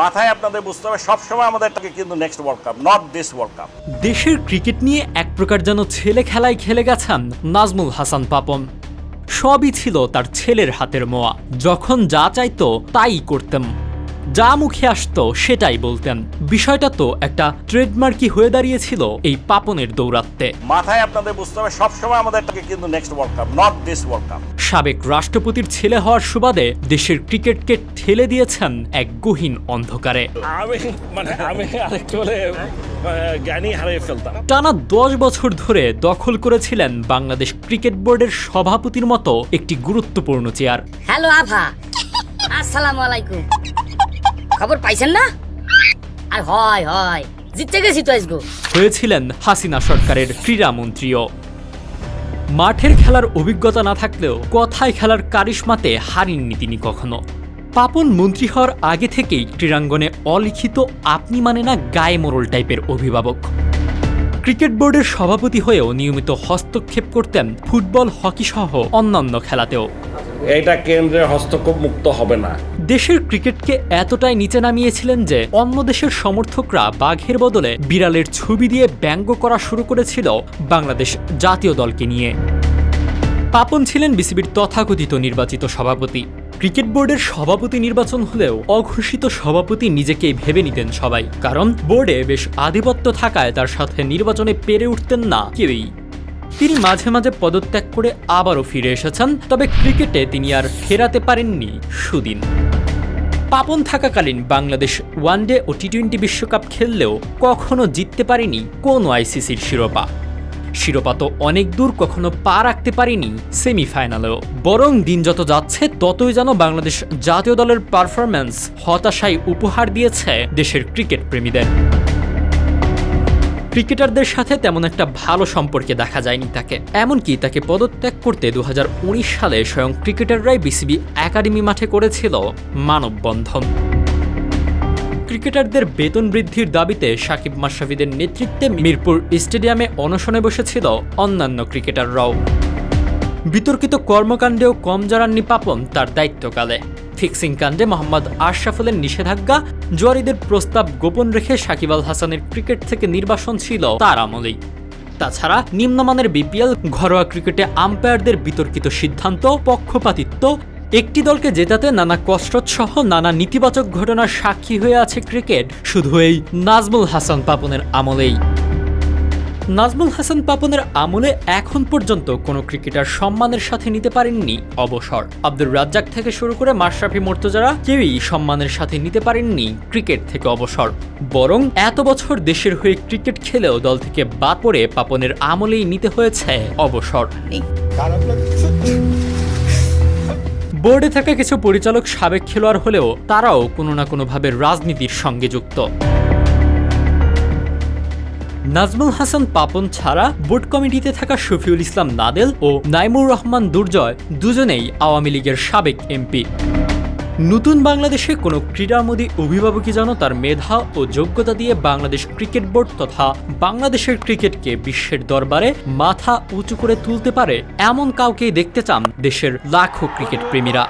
মাথায় আপনাদের বুঝতে হবে সবসময় আমাদেরটাকে কিন্তু next world cup not this world cup দেশের ক্রিকেট নিয়ে এক প্রকার যেন ছেলে খেলায় খেলে গেছেন নাজমুল হাসান পাপন। সবই ছিল তার ছেলের হাতের মোয়া। যখন যা চাইতো তাই করতেন। যা মুখে আসতো সেটাই বলতেন। বিষয়টা তো একটা ট্রেডমার্কই হয়ে দাঁড়িয়েছিল এই পাপনের দৌরাত্মে। মাথায় আপনাদের বুঝতে হবে সবসময় আমাদেরটাকে কিন্তু next world cup not this world cup সাবেক রাষ্ট্রপতির ছেলে হওয়ার সুবাদে দেশের ক্রিকেটকে ঠেলে দিয়েছেন এক গহীন অন্ধকারে। মানে আমি আরেকটু বলে জ্ঞানী হারিয়ে ফেলতাম। টানা দশ বছর ধরে দখল করেছিলেন বাংলাদেশ ক্রিকেট বোর্ডের সভাপতির মতো একটি গুরুত্বপূর্ণ চেয়ার। হ্যালো আভা। আসসালামু আলাইকুম। খবর পাইছেন না? আর হয় হয়। জিততে গেছি তো হয়েছিলেন হাসিনা সরকারের ক্রীড়ামন্ত্রীও। মাঠের খেলার অভিজ্ঞতা না থাকলেও কথায় খেলার কারিশমাতে হারিননি তিনি কখনো। পাপন মন্ত্রী হওয়ার আগে থেকেই ক্রীড়াঙ্গনে অলিখিত আপনি মানে না গায়ে মোড়ল টাইপের অভিভাবক। ক্রিকেট বোর্ডের সভাপতি হয়েও নিয়মিত হস্তক্ষেপ করতেন ফুটবল, হকি সহ অন্যান্য খেলাতেও। এটা কেন্দ্রের হস্তক্ষেপ মুক্ত হবে না। দেশের ক্রিকেটকে এতটাই নিচে নামিয়েছিলেন যে অন্য দেশের সমর্থকরা বাঘের বদলে বিড়ালের ছবি দিয়ে ব্যঙ্গ করা শুরু করেছিল বাংলাদেশ জাতীয় দলকে নিয়ে। পাপন ছিলেন বিসিবির তথাকথিত নির্বাচিত সভাপতি। ক্রিকেট বোর্ডের সভাপতি নির্বাচন হলেও অঘোষিত সভাপতি নিজেকেই ভেবে নিতেন সবাই। কারণ বোর্ডে বেশ আধিপত্য থাকায় তার সাথে নির্বাচনে পেরে উঠতেন না কেউই। তিনি মাঝে মাঝে পদত্যাগ করে আবারও ফিরে এসেছেন, তবে ক্রিকেটে তিনি আর ফেরাতে পারেননি সুদিন। পাপন থাকাকালীন বাংলাদেশ ওয়ানডে ও টি টোয়েন্টি বিশ্বকাপ খেললেও কখনো জিততে পারেনি কোন আইসিসির শিরোপা। শিরোপা তো অনেক দূর কখনো পা রাখতে পারেনি সেমিফাইনালেও। বরং দিন যত যাচ্ছে, ততই যেন বাংলাদেশ জাতীয় দলের পারফরম্যান্স হতাশায় উপহার দিয়েছে দেশের ক্রিকেট প্রেমীদের। ক্রিকেটারদের সাথে তেমন একটা ভালো সম্পর্কে দেখা যায়নি তাকে। এমনকি তাকে পদত্যাগ করতে দু হাজার উনিশ সালে স্বয়ং ক্রিকেটাররাই বিসিবি একাডেমি মাঠে করেছিল মানববন্ধন। ক্রিকেটারদের বেতন বৃদ্ধির দাবিতে সাকিব মাশরাফিদের নেতৃত্বে মিরপুর স্টেডিয়ামে অনশনে বসেছিল অন্যান্য ক্রিকেটাররাও। বিতর্কিত কর্মকাণ্ডেও কম জড়াননি পাপন তার দায়িত্বকালে। ফিক্সিং কাণ্ডে মোহাম্মদ আশরাফুলের নিষেধাজ্ঞা। জোয়ারিদের প্রস্তাব গোপন রেখে সাকিব আল হাসানের ক্রিকেট থেকে নির্বাসন ছিল তার আমলেই। তাছাড়া নিম্নমানের বিপিএল ঘরোয়া ক্রিকেটে আম্পায়ারদের বিতর্কিত সিদ্ধান্ত, পক্ষপাতিত্ব, একটি দলকে জেতাতে নানা কসরত সহ নানা নেতিবাচক ঘটনার সাক্ষী হয়ে আছে ক্রিকেট। শুধু এই নাজমুল হাসান পাপনের আমলেই। নাজমুল হাসান পাপনের আমলে এখন পর্যন্ত কোনো ক্রিকেটার সম্মানের সাথে নিতে পারেননি অবসর। আব্দুর রাজ্জাক থেকে শুরু করে মাশরাফি মোর্তজারা কেউই সম্মানের সাথে নিতে পারেননি ক্রিকেট থেকে অবসর। বরং এত বছর দেশের হয়ে ক্রিকেট খেলেও দল থেকে বাদ পড়ে পাপনের আমলেই নিতে হয়েছে অবসর। বোর্ডে থাকা কিছু পরিচালক সাবেক খেলোয়াড় হলেও তারাও কোনো না কোনোভাবে রাজনীতির সঙ্গে যুক্ত। নাজমুল হাসান পাপন ছাড়া বোর্ড কমিটিতে থাকা শফিউল ইসলাম নাদেল ও নাইমুর রহমান দুর্জয় দুজনেই আওয়ামী লীগের সাবেক এমপি। নতুন বাংলাদেশে কোনো ক্রীড়ামোদী অভিভাবকই যেন তার মেধা ও যোগ্যতা দিয়ে বাংলাদেশ ক্রিকেট বোর্ড তথা বাংলাদেশের ক্রিকেটকে বিশ্বের দরবারে মাথা উঁচু করে তুলতে পারে এমন কাউকেই দেখতে চান দেশের লাখো ক্রিকেট প্রেমীরা।